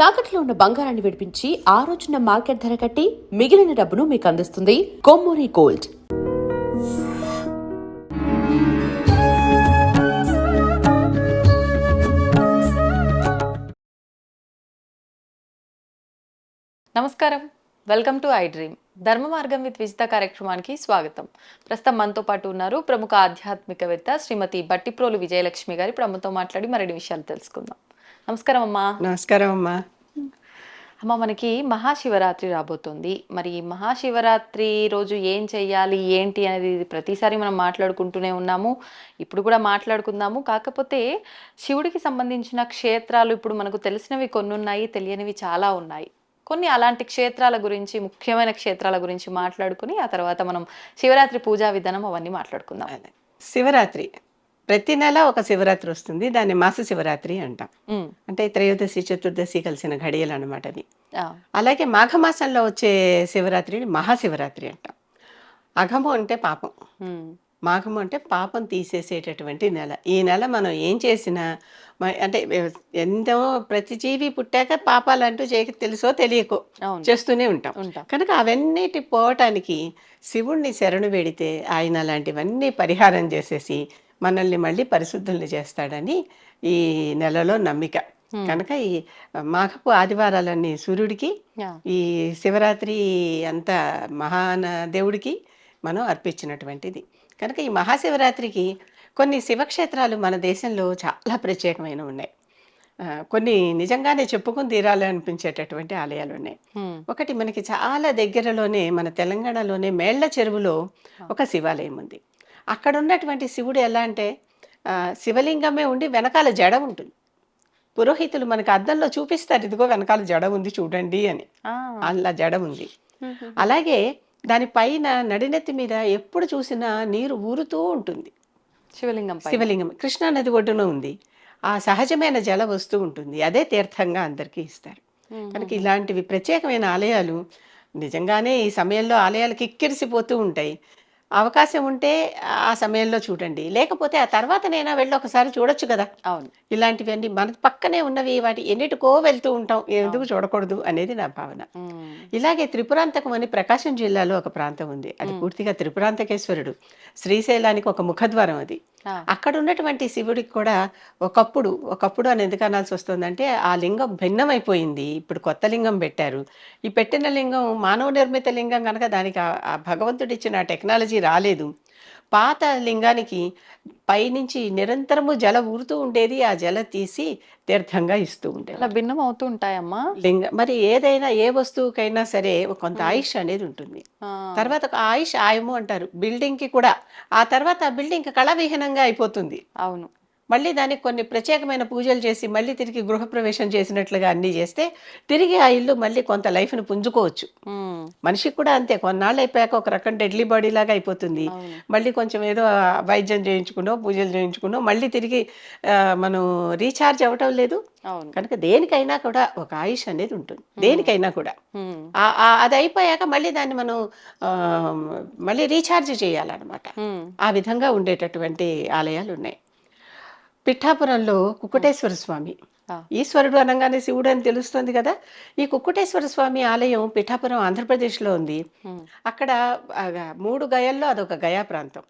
తాకట్లో ఉన్న బంగారాన్ని విడిపించి ఆ రోజున మార్కెట్ ధర కట్టి మిగిలిన డబ్బును మీకు అందిస్తుంది కొమ్మూరి గోల్డ్. నమస్కారం. Welcome to I dream. ధర్మ మార్గం విత్ విజిత కార్యక్రమానికి స్వాగతం. ప్రస్తుతం మనతో పాటు ఉన్నారు ప్రముఖ ఆధ్యాత్మికవేత్త శ్రీమతి బట్టిప్రోలు విజయలక్ష్మి గారి. ఇప్పుడు అమ్మతో మాట్లాడి మరిన్ని విషయాలు తెలుసుకుందాం. నమస్కారం అమ్మా నమస్కారం అమ్మా అమ్మ మనకి మహాశివరాత్రి రాబోతుంది. మరి మహాశివరాత్రి రోజు ఏం చెయ్యాలి ఏంటి అనేది ప్రతిసారి మనం మాట్లాడుకుంటూనే ఉన్నాము. ఇప్పుడు కూడా మాట్లాడుకుందాము. కాకపోతే శివుడికి సంబంధించిన క్షేత్రాలు ఇప్పుడు మనకు తెలిసినవి కొన్ని ఉన్నాయి తెలియనివి చాలా ఉన్నాయి. కొన్ని అలాంటి క్షేత్రాల గురించి ముఖ్యమైన క్షేత్రాల గురించి మాట్లాడుకుని ఆ తర్వాత మనం శివరాత్రి పూజా విధానం అవన్నీ మాట్లాడుకుందాం. శివరాత్రి. ప్రతి నెల ఒక శివరాత్రి వస్తుంది. దాన్ని మాస శివరాత్రి అంటాం. అంటే త్రయోదశి చతుర్దశి కలిసిన ఘడియలు అనమాట అది అలాగే మాఘమాసంలో వచ్చే శివరాత్రిని మహాశివరాత్రి అంటాం. అఘము అంటే పాపం. మాఘము అంటే పాపం తీసేసేటటువంటి నెల. ఈ నెల మనం ఏం చేసినా అంటే ఎంతో ప్రతి జీవి పుట్టాక పాపాలు అంటూ చేయక తెలుసో తెలియకో చేస్తూనే ఉంటాం. కనుక అవన్నిటి పోవటానికి శివుణ్ణి శరణు వేడితే ఆయన అలాంటివన్నీ పరిహారం చేసేసి మనల్ని మళ్ళీ పరిశుద్ధుల్ని చేస్తాడని ఈ నెలలో నమ్మిక. కనుక ఈ మాఘపు ఆదివారాలన్నీ సూర్యుడికి ఈ శివరాత్రి అంత మహాన దేవుడికి మనం అర్పించినటువంటిది. కనుక ఈ మహాశివరాత్రికి కొన్ని శివక్షేత్రాలు మన దేశంలో చాలా ప్రత్యేకమైన ఉన్నాయి. కొన్ని నిజంగానే చెప్పుకుని తీరాలి అనిపించేటటువంటి ఆలయాలు ఉన్నాయి. ఒకటి మనకి చాలా దగ్గరలోనే మన తెలంగాణలోనే మేళ్ళ చెరువులో ఒక శివాలయం ఉంది. అక్కడ ఉన్నటువంటి శివుడు ఎలా అంటే శివలింగమే ఉండి వెనకాల జడ ఉంటుంది. పురోహితులు మనకి అద్దంలో చూపిస్తారు ఇదిగో వెనకాల జడ ఉంది చూడండి అని. అలా జడ ఉంది. అలాగే దాని పైన నడినెత్తి మీద ఎప్పుడు చూసినా నీరు ఊరుతూ ఉంటుంది. శివలింగం. శివలింగం కృష్ణా నది ఒడ్డున ఉంది. ఆ సహజమైన జల వస్తూ ఉంటుంది. అదే తీర్థంగా అందరికీ ఇస్తారు. కనుక ఇలాంటివి ప్రత్యేకమైన ఆలయాలు నిజంగానే ఈ సమయంలో ఆలయాలు కిక్కిరిసిపోతూ ఉంటాయి. అవకాశం ఉంటే ఆ సమయంలో చూడండి. లేకపోతే ఆ తర్వాతనైనా వెళ్ళి ఒకసారి చూడొచ్చు కదా. అవును. ఇలాంటివన్నీ మన పక్కనే ఉన్నవి వాటి ఎన్నిటికో వెళ్తూ ఉంటాం. ఎందుకు చూడకూడదు అనేది నా భావన. ఇలాగే త్రిపురాంతకం అని ప్రకాశం జిల్లాలో ఒక ప్రాంతం ఉంది. అది పూర్తిగా త్రిపురాంతకేశ్వరుడు. శ్రీశైలానికి ఒక ముఖద్వారం అది. అక్కడ ఉన్నటువంటి శివుడికి కూడా ఒకప్పుడు ఒకప్పుడు అని ఎందుకు అనాల్సి వస్తుందంటే ఆ లింగం భిన్నమైపోయింది. ఇప్పుడు కొత్త లింగం పెట్టారు. ఈ పెట్టిన లింగం మానవ నిర్మిత లింగం కనుక దానికి ఆ- భగవంతుడిచ్చిన టెక్నాలజీ రాలేదు. పాత లింగానికి పైనుంచి నిరంతరము జల ఊరుతూ ఉండేది ఆ జల తీసి తీర్థంగా ఇస్తూ ఉండేది అలా భిన్నం అవుతూ ఉంటాయమ్మా. లింగ మరి ఏదైనా ఏ వస్తువుకైనా సరే కొంత ఆయుష్ అనేది ఉంటుంది. తర్వాత ఒక ఆయుష్ ఆయము అంటారు బిల్డింగ్కి కూడా. ఆ తర్వాత ఆ బిల్డింగ్ కళావిహీనంగా అయిపోతుంది. అవును. మళ్ళీ దానికి కొన్ని ప్రత్యేకమైన పూజలు చేసి మళ్ళీ తిరిగి గృహప్రవేశం చేసినట్లుగా అన్నీ చేస్తే తిరిగి ఆ ఇల్లు మళ్ళీ కొంత లైఫ్ను పుంజుకోవచ్చు. మనిషికి కూడా అంతే కొన్నాళ్ళు అయిపోయాక ఒక రకం డెడ్లీ బాడీ లాగా అయిపోతుంది. మళ్ళీ కొంచెం ఏదో వైద్యం చేయించుకున్నో పూజలు చేయించుకున్నో మళ్ళీ తిరిగి మనం రీఛార్జ్ అవ్వటం లేదు. కనుక దేనికైనా కూడా ఒక ఆయుష్ అనేది ఉంటుంది. దేనికైనా కూడా. అది అయిపోయాక మళ్ళీ దాన్ని మనం మళ్ళీ రీఛార్జ్ చేయాలన్నమాట. ఆ విధంగా ఉండేటటువంటి ఆలయాలు ఉన్నాయి. పిఠాపురంలో కుక్కుటేశ్వర స్వామి. ఈశ్వరుడు అనగానే శివుడు అని తెలుస్తుంది కదా. ఈ కుక్కుటేశ్వర స్వామి ఆలయం పిఠాపురం ఆంధ్రప్రదేశ్లో ఉంది. అక్కడ మూడు గయల్లో అదొక గయా ప్రాంతం.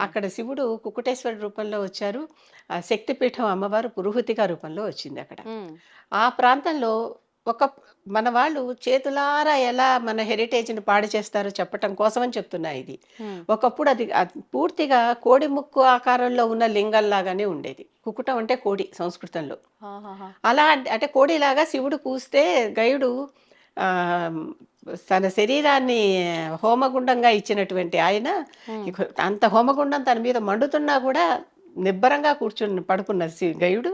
అక్కడ శివుడు కుక్కుటేశ్వర రూపంలో వచ్చారు. ఆ శక్తిపీఠం అమ్మవారు పురుహుతిక రూపంలో వచ్చింది అక్కడ. ఆ ప్రాంతంలో ఒక మన వాళ్ళు చేతులారా ఎలా మన హెరిటేజ్ని పాడు చేస్తారో చెప్పటం కోసమని చెప్తున్నా ఇది. ఒకప్పుడు అది పూర్తిగా కోడి ముక్కు ఆకారంలో ఉన్న లింగంలాగానే ఉండేది. కుకుటం అంటే కోడి సంస్కృతంలో. అలా అంటే- కోడిలాగా శివుడు కూస్తే గయుడు తన శరీరాన్ని హోమగుండంగా ఇచ్చినటువంటి ఆయన అంత హోమగుండం తన మీద మండుతున్నా కూడా నిబ్బరంగా కూర్చుని పడుకున్న గయుడు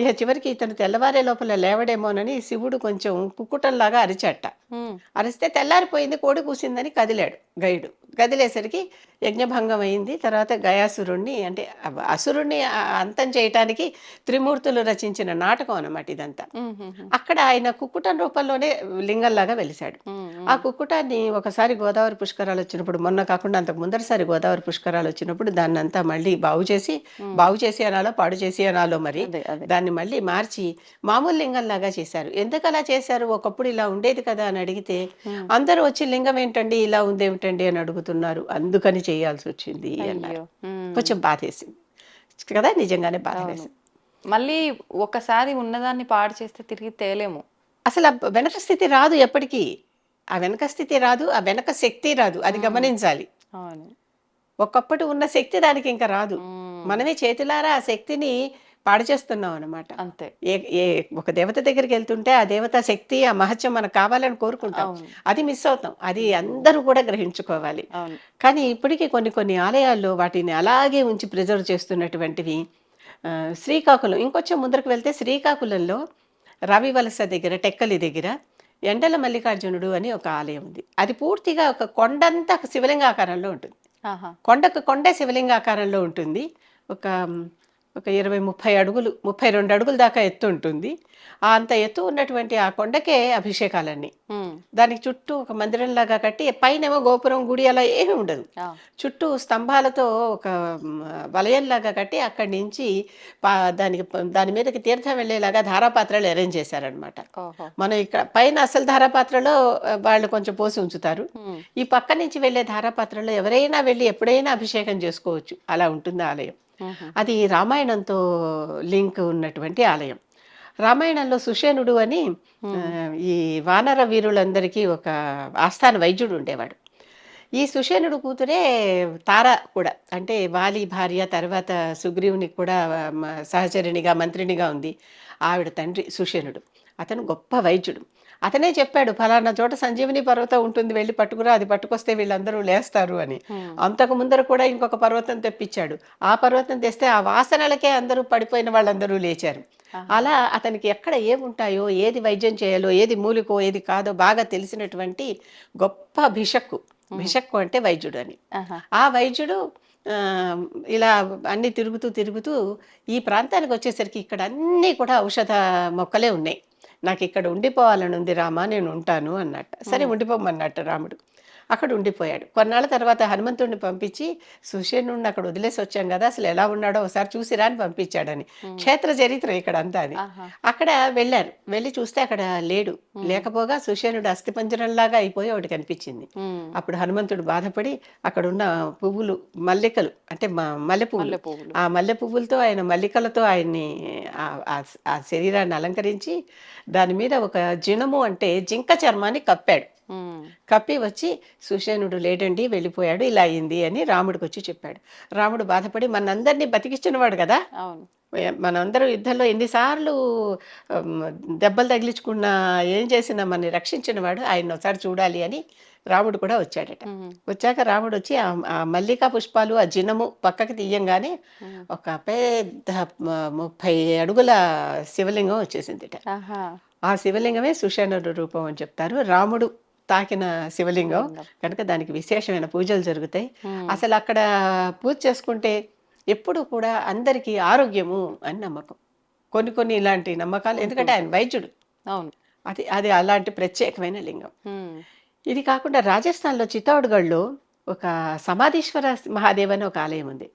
ఇక చివరికి ఇతను తెల్లవారే లోపల లేవడేమోనని శివుడు కొంచెం కుక్కుటంలాగా అరిచాట. ఉమ్, అరిస్తే తెల్లారిపోయింది కోడి కూసిందని కదిలాడు గైడు కదిలేసరికి యజ్ఞభంగం అయింది తర్వాత గయాసురుణ్ణి అంటే అసురుణ్ణి అంతం చేయటానికి త్రిమూర్తులు రచించిన నాటకం అన్నమాట ఇదంతా. అక్కడ ఆయన కుక్కుటం రూపంలోనే లింగంలాగా వెలిశాడు. ఆ కుక్కుటాన్ని ఒకసారి గోదావరి పుష్కరాలు వచ్చినప్పుడు మొన్న కాకుండా అంతకు ముందరిసారి గోదావరి పుష్కరాలు వచ్చినప్పుడు దాన్ని అంతా మళ్ళీ బాగు చేసి బాగు చేసి అనాలో పాడు చేసి అనాలో మరి దాన్ని మళ్ళీ మార్చి మామూలు లింగంలాగా చేశారు. ఎందుకు అలా చేశారు? ఒకప్పుడు ఇలా ఉండేది కదా అని అడిగితే అందరూ వచ్చి లింగం ఏంటండి ఇలా ఉంది ఏమిటండి అని అడుగుతున్నారు. అందుకని చేయాల్సి వచ్చింది అన్నారు. కొంచెం బాధేసింది. కదా? నిజంగానే బాధ అవును. వేసింది మళ్ళీ ఒకసారి ఉన్నదాన్ని పాడు చేస్తే తిరిగి తేలేము. అసలు ఆ వెనక స్థితి రాదు ఎప్పటికీ. ఆ వెనక స్థితి రాదు ఆ వెనక శక్తి రాదు. అది గమనించాలి. అవును. ఒకప్పుడు ఉన్న శక్తి దానికి ఇంకా రాదు. మనమే చేతులారా ఆ శక్తిని పాడు చేస్తున్నాం అనమాట అంతే. ఏ ఏ ఒక దేవత దగ్గరికి వెళ్తుంటే ఆ దేవత శక్తి ఆ మహత్యం మనకు కావాలని కోరుకుంటాం. అది మిస్ అవుతాం. అది అందరూ కూడా గ్రహించుకోవాలి. కానీ ఇప్పటికీ కొన్ని కొన్ని ఆలయాల్లో వాటిని అలాగే ఉంచి ప్రిజర్వ్ చేస్తున్నటువంటివి శ్రీకాకుళం ఇంకొంచెం ముందరకు వెళ్తే శ్రీకాకుళంలో రవి వలస దగ్గర టెక్కలి దగ్గర ఎండల మల్లికార్జునుడు అని ఒక ఆలయం ఉంది. అది పూర్తిగా ఒక కొండంతా శివలింగాకారంలో ఉంటుంది. కొండకు కొండే శివలింగాకారంలో ఉంటుంది. ఒక ఒక ఇరవై ముప్పై అడుగులు ముప్పై రెండు అడుగుల దాకా ఎత్తు ఉంటుంది. ఆ అంత ఎత్తు ఉన్నటువంటి ఆ కొండకే అభిషేకాలన్నీ. దానికి చుట్టూ ఒక మందిరంలాగా కట్టి పైనేమో గోపురం గుడి అలా ఏమీ ఉండదు. చుట్టూ స్తంభాలతో ఒక వలయంలాగా కట్టి అక్కడి నుంచి దానికి దాని మీదకి తీర్థం వెళ్ళేలాగా ధారాపాత్రలు అరేంజ్ చేశారనమాట మనం ఇక్కడ పైన అసలు ధారాపాత్రలో వాళ్ళు కొంచెం పోసి ఉంచుతారు. ఈ పక్క నుంచి వెళ్ళే ధారాపాత్రలో ఎవరైనా వెళ్ళి ఎప్పుడైనా అభిషేకం చేసుకోవచ్చు. అలా ఉంటుంది ఆలయం. అది రామాయణంతో లింక్ ఉన్నటువంటి ఆలయం. రామాయణంలో సుషేనుడు అని ఈ వానర వీరులందరికీ ఒక ఆస్థాన వైద్యుడు ఉండేవాడు. ఈ సుషేనుడు కూతురే తార కూడా అంటే వాలి భార్య తర్వాత సుగ్రీవునికి కూడా సహచరినిగా మంత్రినిగా ఉంది ఆవిడ తండ్రి సుషేనుడు అతను గొప్ప వైద్యుడు. అతనే చెప్పాడు ఫలానా చోట సంజీవని పర్వతం ఉంటుంది వెళ్ళి పట్టుకురా అది పట్టుకొస్తే వీళ్ళందరూ లేస్తారు అని. అంతకు ముందర కూడా ఇంకొక పర్వతం తెప్పించాడు. ఆ పర్వతం తెస్తే ఆ వాసనలకే అందరూ పడిపోయిన వాళ్ళందరూ లేచారు. అలా అతనికి ఎక్కడ ఏముంటాయో ఏది వైద్యం చేయాలో ఏది మూలికో ఏది కాదో బాగా తెలిసినటువంటి గొప్ప భిషక్కు. భిషక్కు అంటే వైద్యుడు అని. ఆ వైద్యుడు ఇలా అన్ని తిరుగుతూ తిరుగుతూ ఈ ప్రాంతానికి వచ్చేసరికి ఇక్కడ అన్నీ కూడా ఔషధ మొక్కలే ఉన్నాయి. నాకు ఇక్కడ ఉండిపోవాలని ఉంది రామా నేను ఉంటాను అన్నట్ట. సరే ఉండిపోమన్నట్టు రాముడు. అక్కడ ఉండిపోయాడు. కొన్నాళ్ళ తర్వాత హనుమంతుడిని పంపించి సుషేనుడిని అక్కడ వదిలేసి వచ్చాం కదా అసలు ఎలా ఉన్నాడో ఒకసారి చూసిరా అని పంపించాడని. క్షేత్ర చరిత్ర ఇక్కడ అంతా అది అక్కడ వెళ్ళారు. వెళ్ళి చూస్తే అక్కడ లేడు. లేకపోగా సుషేనుడు అస్థిపంజరంలాగా అయిపోయి ఒకటి కనిపించింది. అప్పుడు హనుమంతుడు బాధపడి అక్కడ ఉన్న పువ్వులు మల్లికలు అంటే మల్లె పువ్వులు ఆ మల్లె పువ్వులతో ఆయన మల్లికలతో ఆయన్ని ఆ- శరీరాన్ని అలంకరించి దాని మీద ఒక జినము అంటే జింక చర్మాన్ని కప్పాడు. కప్పి వచ్చి సుషేనుడు లేడండి వెళ్ళిపోయాడు ఇలా అయింది అని రాముడికి వచ్చి చెప్పాడు. రాముడు బాధపడి మనందరినీ బతికించినవాడు కదా. మనందరూ యుద్ధంలో ఎన్నిసార్లు దెబ్బలు తగిలించుకున్నా ఏం చేసినా మనని రక్షించిన వాడు ఆయన ఒకసారి చూడాలి అని రాముడు కూడా వచ్చాడట. వచ్చాక రాముడు వచ్చి ఆ మల్లికా పుష్పాలు ఆ జినము పక్కకి తీయంగానే ఒక పెద్ద ముప్పై అడుగుల శివలింగం వచ్చేసిందిట. ఆ శివలింగమే సుషేణుడు రూపం అని చెప్తారు. రాముడు తాకిన శివలింగం. కనుక దానికి విశేషమైన పూజలు జరుగుతాయి. అసలు అక్కడ పూజ చేసుకుంటే ఎప్పుడు కూడా అందరికీ ఆరోగ్యము అని నమ్మకం. కొన్ని కొన్ని ఇలాంటి నమ్మకాలు ఎందుకంటే ఆయన వైద్యుడు. అవును. అది అది అలాంటి ప్రత్యేకమైన లింగం. ఇది కాకుండా రాజస్థాన్లో చిత్తౌడ్గఢ్లో ఒక సమాధీశ్వర మహాదేవ్ అని ఒక ఆలయం ఉంది.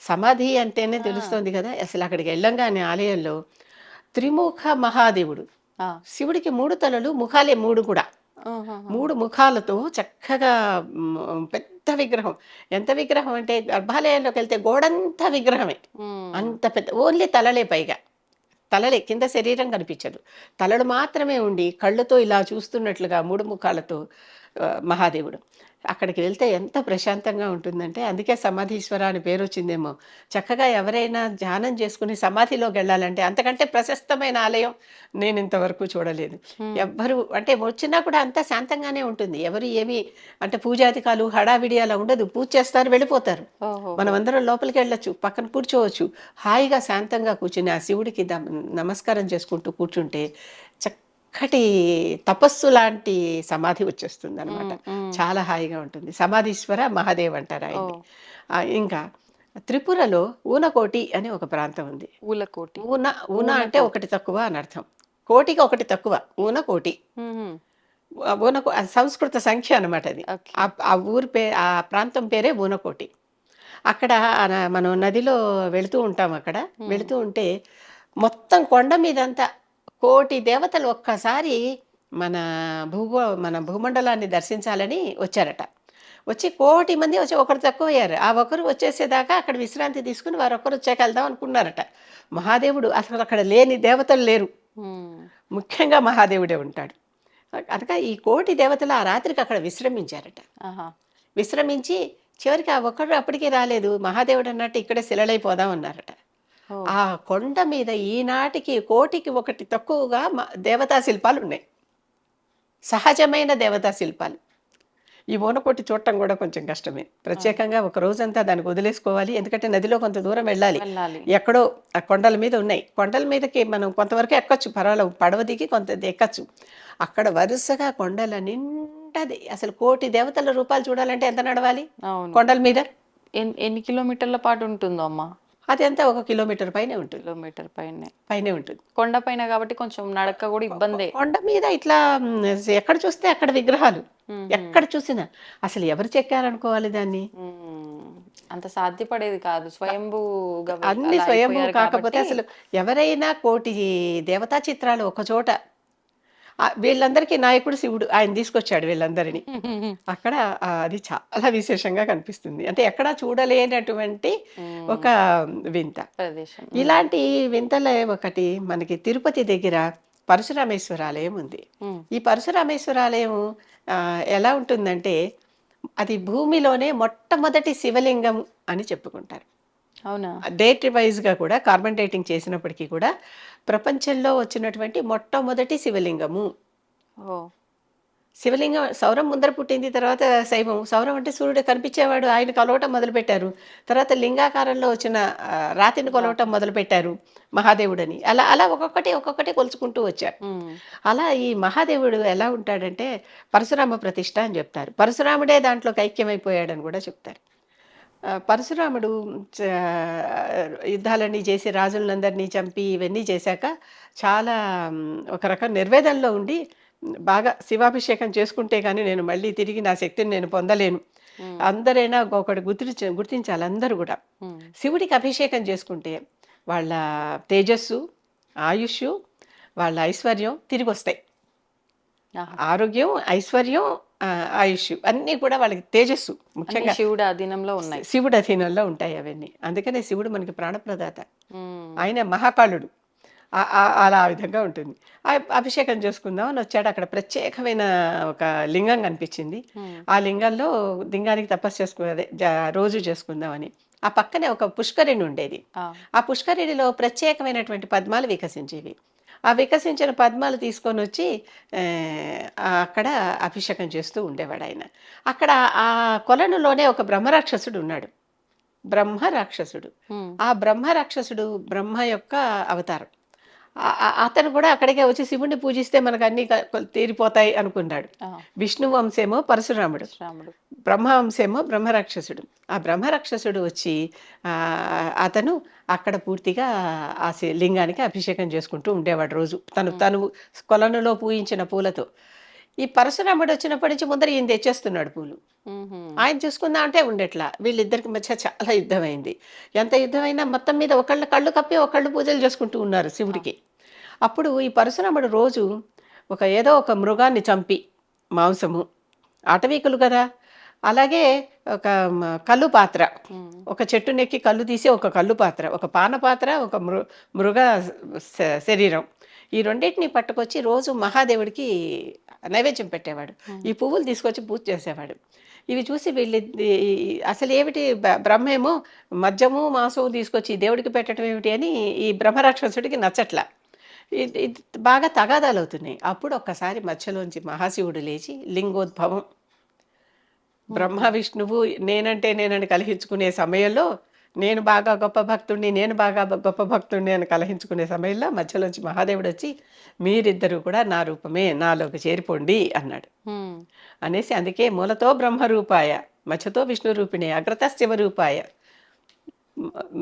సమాధి అంటేనే తెలుస్తోంది కదా అసలు అక్కడికి వెళ్ళంగానే ఆలయంలో త్రిముఖ మహాదేవుడు. శివుడికి మూడు తలలు ముఖాలే మూడు కూడా. మూడు ముఖాలతో చక్కగా పెద్ద విగ్రహం. ఎంత విగ్రహం అంటే గర్భాలయంలోకి వెళ్తే గోడంతా విగ్రహమే. అంత పెద్ద ఓన్లీ తలలే పైగా. తలలే కింద శరీరం కనిపించదు. తలలు మాత్రమే ఉండి కళ్ళతో ఇలా చూస్తున్నట్లుగా మూడు ముఖాలతో మహాదేవుడు. అక్కడికి వెళ్తే ఎంత ప్రశాంతంగా ఉంటుందంటే అందుకే సమాధీశ్వర అని పేరు వచ్చిందేమో చక్కగా ఎవరైనా ధ్యానం చేసుకుని సమాధిలోకి వెళ్ళాలంటే అంతకంటే ప్రశస్తమైన ఆలయం నేను ఇంతవరకు చూడలేదు. ఎవ్వరు అంటే వచ్చినా కూడా అంతా శాంతంగానే ఉంటుంది. ఎవరు ఏమి అంటే పూజాధికాలు హడావిడి అలా ఉండదు. పూజ చేస్తారు వెళ్ళిపోతారు. మనం అందరం లోపలికి వెళ్ళొచ్చు పక్కన కూర్చోవచ్చు. హాయిగా శాంతంగా కూర్చుని ఆ శివుడికి నమస్కారం చేసుకుంటూ కూర్చుంటే చక్కటి తపస్సు లాంటి సమాధి వచ్చేస్తుంది అనమాట. చాలా హాయిగా ఉంటుంది. సమాధీశ్వర మహాదేవ్ అంటారు ఆయన్ని. ఓ. ఆ, ఇంకా త్రిపురలో ఊనకోటి అని ఒక ప్రాంతం ఉంది. ఊలకోటి ఊన ఊన అంటే ఒకటి తక్కువ అని అర్థం. కోటికి ఒకటి తక్కువ ఊన కోటి మ్మ్. ఆ ఊనకో సంస్కృత సంఖ్య అనమాట అది. ఆ ఊరి పే ఆ ప్రాంతం పేరే ఊనకోటి. అక్కడ మనం నదిలో వెళుతూ ఉంటాం అక్కడ. వెళుతూ ఉంటే మొత్తం కొండ మీదంతా కోటి దేవతలు ఒక్కసారి మన భూగో మన భూమండలాన్ని దర్శించాలని వచ్చారట. వచ్చి కోటి మంది వచ్చి ఒకరు తక్కువ అయ్యారు ఆ ఒకరు వచ్చేసేదాకా అక్కడ విశ్రాంతి తీసుకుని వారు ఒక్కరు వచ్చాక వెళ్దాం అనుకున్నారట. మహాదేవుడు అసలు అక్కడ లేని దేవతలు లేరు. ముఖ్యంగా మహాదేవుడే ఉంటాడు. కనుక ఈ కోటి దేవతలు ఆ రాత్రికి అక్కడ విశ్రమించారట. విశ్రమించి చివరికి ఆ ఒక్కడు అప్పటికి రాలేదు. మహాదేవుడు అన్నట్టు ఇక్కడే శిలలైపోదాం అన్నారట. ఆ కొండ మీద ఈనాటికి కోటికి ఒకటి తక్కువగా దేవతా శిల్పాలు ఉన్నాయి సహజమైన దేవతా శిల్పాలు. ఈ ఓనకోటి చూడటం కూడా కొంచెం కష్టమే. ప్రత్యేకంగా ఒక రోజంతా దానికి వదిలేసుకోవాలి. ఎందుకంటే నదిలో కొంత దూరం వెళ్ళాలి. ఎక్కడో ఆ కొండల మీద ఉన్నాయి. కొండల మీదకి మనం కొంతవరకు ఎక్కొచ్చు. పర్వాలేదు. పడవ దిగి కొంత ఎక్కచ్చు. అక్కడ వరుసగా కొండల నిండది అసలు కోటి దేవతల రూపాలు చూడాలంటే ఎంత నడవాలి? కొండల మీద? ఎన్- ఎన్ని కిలోమీటర్ల పాటు ఉంటుందో అమ్మ? అది అంతా ఒక కిలోమీటర్ పైనే ఉంటుంది. కిలోమీటర్ పైన. పైనే ఉంటుంది. కొండ పైన కాబట్టి కొంచెం నడక కూడా ఇబ్బందే. కొండ మీద ఇట్లా ఎక్కడ చూస్తే అక్కడ విగ్రహాలు. ఎక్కడ చూసినా. అసలు ఎవరు చెక్కారనుకోవాలి దాన్ని. అంత సాధ్యపడేది కాదు. స్వయంభూగా వె- అన్ని స్వయంభూ కాకపోతే అసలు ఎవరైనా కోటి దేవతా చిత్రాలు ఒక చోట వీళ్ళందరికీ నాయకుడు శివుడు ఆయన తీసుకొచ్చాడు వీళ్ళందరినీ. అక్కడ అది చాలా విశేషంగా కనిపిస్తుంది. అంటే ఎక్కడా చూడలేనటువంటి. ఒక వింత. ఇలాంటి వింతలే ఒకటి మనకి తిరుపతి దగ్గర పరశురామేశ్వర ఆలయం ఉంది. ఈ పరశురామేశ్వర ఆలయం ఆ, ఎలా ఉంటుందంటే అది భూమిలోనే మొట్టమొదటి శివలింగం అని చెప్పుకుంటారు. అవునా? డేట్ వైజ్గా కూడా కార్బన్ డేటింగ్ చేసినప్పటికీ కూడా ప్రపంచంలో వచ్చినటువంటి మొట్టమొదటి శివలింగము. శివలింగం సౌరం ముందర పుట్టింది తర్వాత శైవం. సౌరం అంటే సూర్యుడు కనిపించేవాడు ఆయన కొలవటం మొదలుపెట్టారు. తర్వాత లింగాకారంలో వచ్చిన రాతిని కొలవటం మొదలుపెట్టారు మహాదేవుడని. అలా అలా ఒక్కొక్కటి ఒక్కొక్కటి కొలుచుకుంటూ వచ్చారు. అలా ఈ మహాదేవుడు ఎలా ఉంటాడంటే పరశురామ ప్రతిష్ట అని చెప్తారు. పరశురాముడే దాంట్లోకి ఐక్యమైపోయాడని కూడా చెప్తారు. పరశురాముడు యుద్ధాలన్నీ చేసి రాజులందరినీ చంపి ఇవన్నీ చేశాక చాలా ఒక రకం నిర్వేదంలో ఉండి బాగా శివాభిషేకం చేసుకుంటే కానీ నేను మళ్ళీ తిరిగి నా శక్తిని నేను పొందలేను. అందరైనా ఒకటి గుర్తించ గుర్తించాలి అందరూ కూడా. శివుడికి అభిషేకం చేసుకుంటే వాళ్ళ తేజస్సు ఆయుష్ వాళ్ళ ఐశ్వర్యం తిరిగి వస్తాయి. ఆరోగ్యం ఐశ్వర్యం ఆయుష్ అన్నీ కూడా వాళ్ళకి తేజస్సు ముఖ్యంగా శివుడు అధీనంలో ఉన్నాయి. శివుడు అధీనంలో ఉంటాయి అవన్నీ. అందుకనే శివుడు మనకి ప్రాణప్రదాత. ఆయన మహాకాళుడు. అలా ఆ విధంగా ఉంటుంది. ఆ అభిషేకం చేసుకుందాం అని వచ్చాడు. అక్కడ ప్రత్యేకమైన ఒక లింగం కనిపించింది. ఆ లింగంలో లింగానికి తపస్సు చేసుకు అదే జ- రోజు చేసుకుందామని ఆ పక్కనే ఒక పుష్కరిణి ఉండేది. ఆ పుష్కరిణిలో ప్రత్యేకమైనటువంటి పద్మాలు వికసించేవి. ఆ వికసించిన పద్మాలు తీసుకొని వచ్చి అక్కడ అభిషేకం చేస్తూ ఉండేవాడు ఆయన. అక్కడ ఆ కొలనులోనే ఒక బ్రహ్మరాక్షసుడు ఉన్నాడు. బ్రహ్మ రాక్షసుడు. ఆ బ్రహ్మ రాక్షసుడు బ్రహ్మ యొక్క అవతారం. అతను కూడా అక్కడికే వచ్చి శివుణ్ణి పూజిస్తే మనకు అన్ని తీరిపోతాయి అనుకున్నాడు. విష్ణు వంశేమో పరశురాముడు రాముడు బ్రహ్మవంశేమో బ్రహ్మరాక్షసుడు. ఆ బ్రహ్మరాక్షసుడు వచ్చి ఆ, అతను అక్కడ పూర్తిగా ఆ లింగానికి అభిషేకం చేసుకుంటూ ఉండేవాడు రోజు. తను తను కొలనులో పూయించిన పూలతో. ఈ పరశురాముడు వచ్చినప్పటి నుంచి ముందర ఈయన తెచ్చేస్తున్నాడు పూలు. ఆయన చూసుకుందాం అంటే ఉండేట్లా. వీళ్ళిద్దరికి మధ్య చాలా యుద్ధం అయింది ఎంత యుద్ధమైనా మొత్తం మీద ఒకళ్ళ కళ్ళు కప్పి ఒకళ్ళు పూజలు చేసుకుంటూ ఉన్నారు శివుడికి. అప్పుడు ఈ పరశురాముడు రోజు ఒక ఏదో ఒక మృగాన్ని చంపి మాంసము. అటవీకులు కదా. అలాగే ఒక కల్లు పాత్ర. ఒక చెట్టు నెక్కి కళ్ళు తీసి ఒక కళ్ళు పాత్ర. ఒక పాన పాత్ర ఒక మృ మృగ శరీరం. ఈ రెండింటిని పట్టుకొచ్చి రోజు మహాదేవుడికి నైవేద్యం పెట్టేవాడు. ఈ పువ్వులు తీసుకొచ్చి పూజ చేసేవాడు. ఇవి చూసి వీళ్ళు అసలు ఏమిటి బ్రహ్మేమో మద్యము మాంసము తీసుకొచ్చి దేవుడికి పెట్టడం ఏమిటి అని ఈ బ్రహ్మరాక్షసుడికి నచ్చట్లా. బాగా తగాదాలు అవుతున్నాయి. అప్పుడు ఒక్కసారి మధ్యలోంచి మహాశివుడు లేచి లింగోద్భవం. బ్రహ్మ విష్ణువు నేనంటే నేనని కలిగించుకునే సమయంలో నేను బాగా గొప్ప భక్తుడిని నేను బాగా గొప్ప భక్తుడిని అని కలహించుకునే సమయంలో మధ్యలోంచి మహాదేవుడు వచ్చి మీరిద్దరూ కూడా నా రూపమే నాలోకి చేరిపోండి అన్నాడు. అనేసి అందుకే మూలతో బ్రహ్మరూపాయ మధ్యతో విష్ణు రూపిణి అగ్రత శివరూపాయ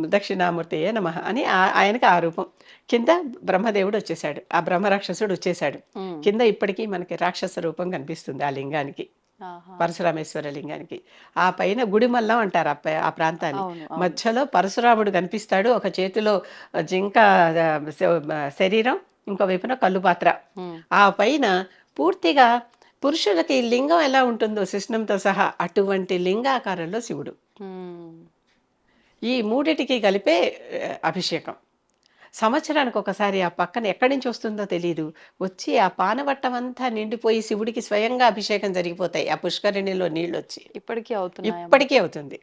దక్షిణామూర్తియే నమ అని ఆయనకి ఆ రూపం. కింద బ్రహ్మదేవుడు వచ్చేసాడు ఆ బ్రహ్మరాక్షసుడు వచ్చేసాడు కింద ఇప్పటికీ మనకి రాక్షస రూపం కనిపిస్తుంది ఆ లింగానికి. పరశురామేశ్వర లింగానికి ఆ పైన గుడిమల్లం అంటారు ఆ ప్రాంతాన్ని. మధ్యలో పరశురాముడు కనిపిస్తాడు. ఒక చేతిలో జింక శరీరం ఇంకో వైపున కళ్ళు పాత్ర ఆ పైన పూర్తిగా పురుషులకి లింగం ఎలా ఉంటుందో శిష్ణంతో సహా అటువంటి లింగాకారంలో శివుడు. ఈ మూడిటికి కలిపే అభిషేకం. సంవత్సరానికి ఒకసారి ఆ పక్కన ఎక్కడి నుంచి వస్తుందో తెలియదు వచ్చి ఆ పానవట్టం అంతా నిండిపోయి శివుడికి స్వయంగా అభిషేకం జరిగిపోతాయి. ఆ పుష్కరిణిలో నీళ్ళు వచ్చి ఇప్పటికీ అవుతున్నాయి ఇప్పటికీ అవుతుంది.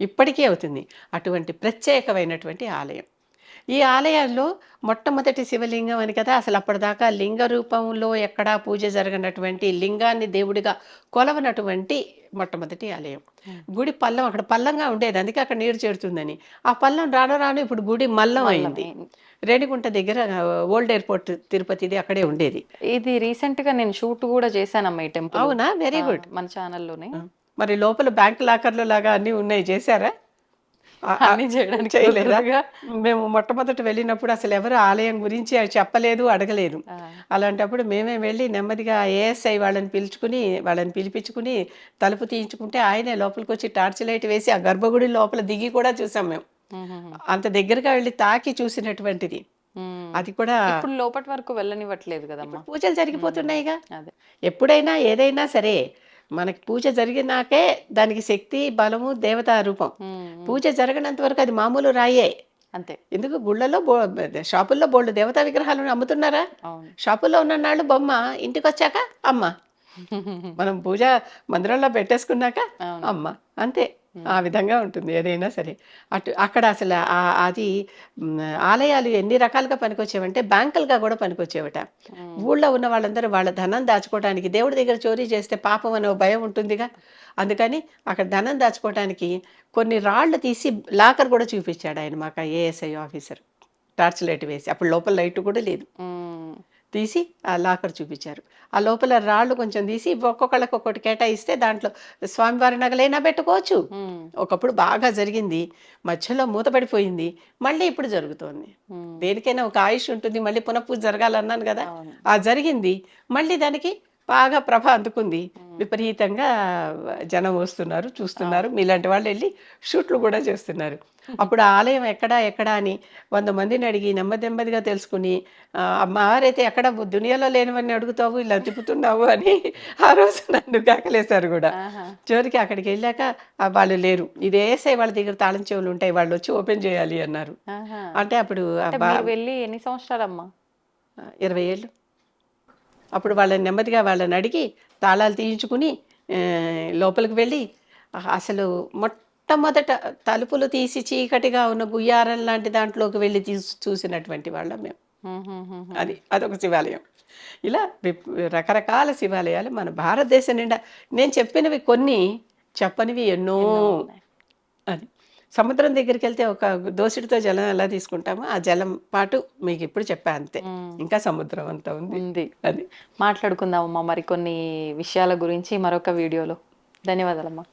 ఇప్పటికీ అవుతుంది. అటువంటి ప్రత్యేకమైనటువంటి ఆలయం. ఈ ఆలయాల్లో మొట్టమొదటి శివలింగం అని కదా అసలు అప్పటిదాకా లింగ రూపంలో ఎక్కడా పూజ జరగనటువంటి లింగాన్ని దేవుడిగా కొలవనటువంటి మొట్టమొదటి ఆలయం. గుడి పల్లం అక్కడ పల్లంగా ఉండేది. అందుకే అక్కడ నీరు చేరుతుందని. ఆ పల్లం రాను రాను ఇప్పుడు గుడి మల్లం అయింది. రేణిగుంట దగ్గర ఓల్డ్ ఎయిర్పోర్ట్ తిరుపతిది అక్కడే ఉండేది. ఇది రీసెంట్గా నేను షూట్ కూడా చేశానమ్మా ఈ టెంపుల్. అవునా? వెరీ గుడ్ మన ఛానల్లోనే. మరి లోపల బ్యాంక్ లాకర్లు లాగా అన్నీ ఉన్నాయి. చేశారా? అన్ని చేయడానికి చేయలేదా. మేము మొట్టమొదట వెళ్ళినప్పుడు అసలు ఎవరు ఆలయం గురించి చెప్పలేదు అడగలేదు. అలాంటప్పుడు మేమే వెళ్ళి నెమ్మదిగా ఏఎస్ఐ వాళ్ళని పిలుచుకుని వాళ్ళని పిలిపించుకుని తలుపు తీయించుకుంటే ఆయనే లోపలికి వచ్చి టార్చ్ లైట్ వేసి ఆ గర్భగుడి లోపల దిగి కూడా చూసాం మేము. అంత దగ్గరగా వెళ్ళి తాకి చూసినటువంటిది. అది కూడా ఇప్పుడు లోపటి వరకు వెళ్ళనివ్వట్లేదు కదమ్మా. పూజలు జరిగిపోతున్నాయిగా. ఎప్పుడైనా ఏదైనా సరే మనకి పూజ జరిగినాకే దానికి శక్తి బలము దేవతా రూపం. పూజ జరగనంత వరకు అది మామూలు రాయే. అంతే. ఎందుకు? గుళ్ళలో బో షాపుల్లో బోల్డ్ దేవతా విగ్రహాలు అమ్ముతున్నారా? షాపుల్లో ఉన్న నాళ్ళు బొమ్మ ఇంటికి వచ్చాక అమ్మ. మనం పూజ మందిరంలో పెట్టేసుకున్నాక. అమ్మ. అంతే. ఆ విధంగా ఉంటుంది ఏదైనా సరే. అటు అక్కడ అసలు ఆ- అది ఆలయాలు ఎన్ని రకాలుగా పనికొచ్చేవంటే బ్యాంకులుగా కూడా పనికొచ్చేవట. ఊళ్ళో ఉన్న వాళ్ళందరూ వాళ్ళ ధనం దాచుకోవడానికి దేవుడి దగ్గర చోరీ చేస్తే పాపం అనే భయం ఉంటుందిగా. అందుకని అక్కడ ధనం దాచుకోవడానికి కొన్ని రాళ్ళు తీసి లాకర్ కూడా చూపించాడు ఆయన మాకు ఏఎస్ఐ ఆఫీసర్. టార్చ్ లైట్ వేసి అప్పుడు లోపల లైట్ కూడా లేదు. తీసి ఆ లాకర్ చూపించారు. ఆ లోపల రాళ్ళు కొంచెం తీసి ఒక్కొక్కళ్ళకి ఒక్కొక్కటి కేటాయిస్తే దాంట్లో స్వామివారి నగలైనా పెట్టుకోవచ్చు. ఒకప్పుడు బాగా జరిగింది. మధ్యలో మూతపడిపోయింది మళ్ళీ ఇప్పుడు జరుగుతోంది. దేనికైనా ఒక ఆయుష్ ఉంటుంది. మళ్ళీ పునఃపూజ జరగాలన్నాను కదా. ఆ జరిగింది. మళ్ళీ దానికి బాగా ప్రభ అందుకుంది. విపరీతంగా జనం వస్తున్నారు చూస్తున్నారు. మీలాంటి వాళ్ళు వెళ్ళి షూట్లు కూడా చేస్తున్నారు. అప్పుడు ఆలయం ఎక్కడా ఎక్కడా అని వంద మందిని అడిగి నెమ్మది నెమ్మదిగా తెలుసుకుని అమ్మవారైతే ఎక్కడ దునియాలో లేనివన్నీ అడుగుతావు ఇలా తిప్పుతున్నావు అని ఆ రోజు నన్ను కాకలేశారు కూడా. చివరికి అక్కడికి వెళ్ళాక వాళ్ళు లేరు. ఇది వేసే వాళ్ళ దగ్గర తాళం చెవులు ఉంటాయి వాళ్ళు వచ్చి ఓపెన్ చేయాలి అన్నారు. అంటే అప్పుడు వెళ్ళి ఎన్ని సంవత్సరాలమ్మా? ఇరవై ఏళ్ళు. అప్పుడు వాళ్ళని నెమ్మదిగా వాళ్ళని అడిగి తాళాలు తీయించుకుని లోపలికి వెళ్ళి అసలు మొట్టమొదట తలుపులు తీసి చీకటిగా ఉన్న గుయ్యారం లాంటి దాంట్లోకి వెళ్ళి తీసి చూసినటువంటి వాళ్ళం మేము. అది అదొక శివాలయం ఇలా రకరకాల శివాలయాలు మన భారతదేశం నిండా నేను చెప్పినవి కొన్ని చెప్పనివి ఎన్నో. అది సముద్రం దగ్గరికి వెళ్తే ఒక దోసిడితో జలం ఎలా తీసుకుంటామో ఆ జలం పాటు మీకు ఇప్పుడు చెప్పా అంతే. ఇంకా సముద్రం అంతా ఉంది. ఉంది. అది. మాట్లాడుకుందామమ్మా మరికొన్ని విషయాల గురించి మరొక వీడియోలో. ధన్యవాదాలమ్మా.